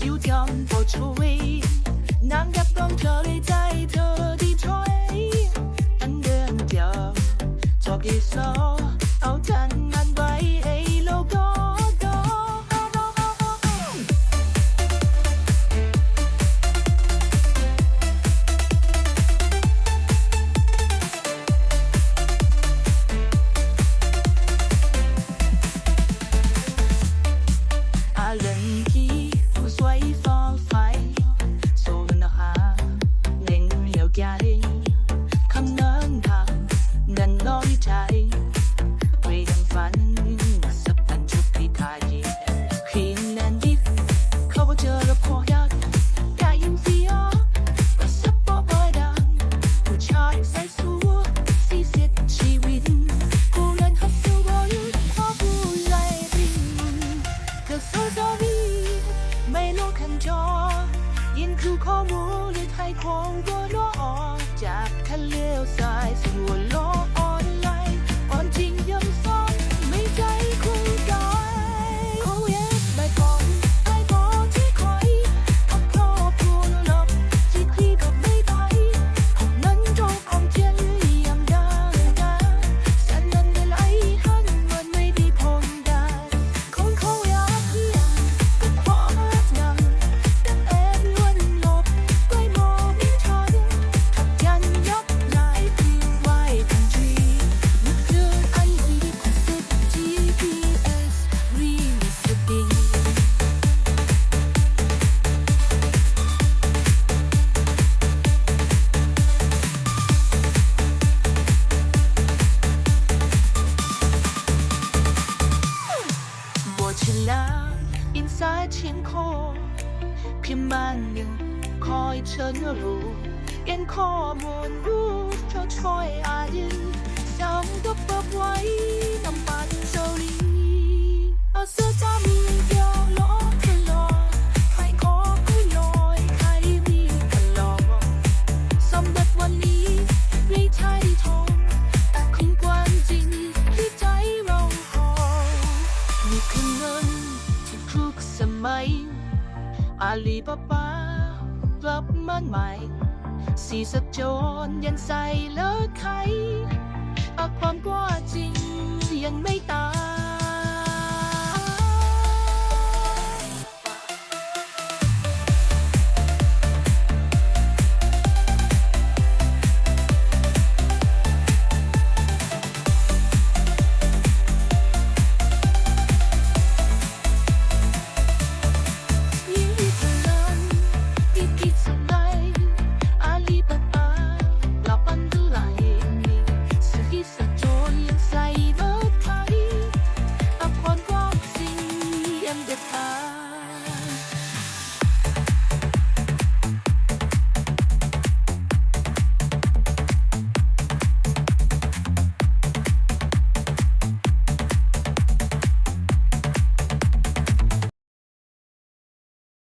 you don't want So oh. ไม่中，沿住ขันจอยืนคู่ข้อมูลหรือไทยของบันัวออกจากทะเลสายสู่ พี่มันยังคอยเธอรู้เก็นข้อมูลรู้เธอช่วยอ่าน อาลีบาบากลับมานใหม่ สีสักโจนยันใส่เลิกไขเอาความกว่าจริงยังไม่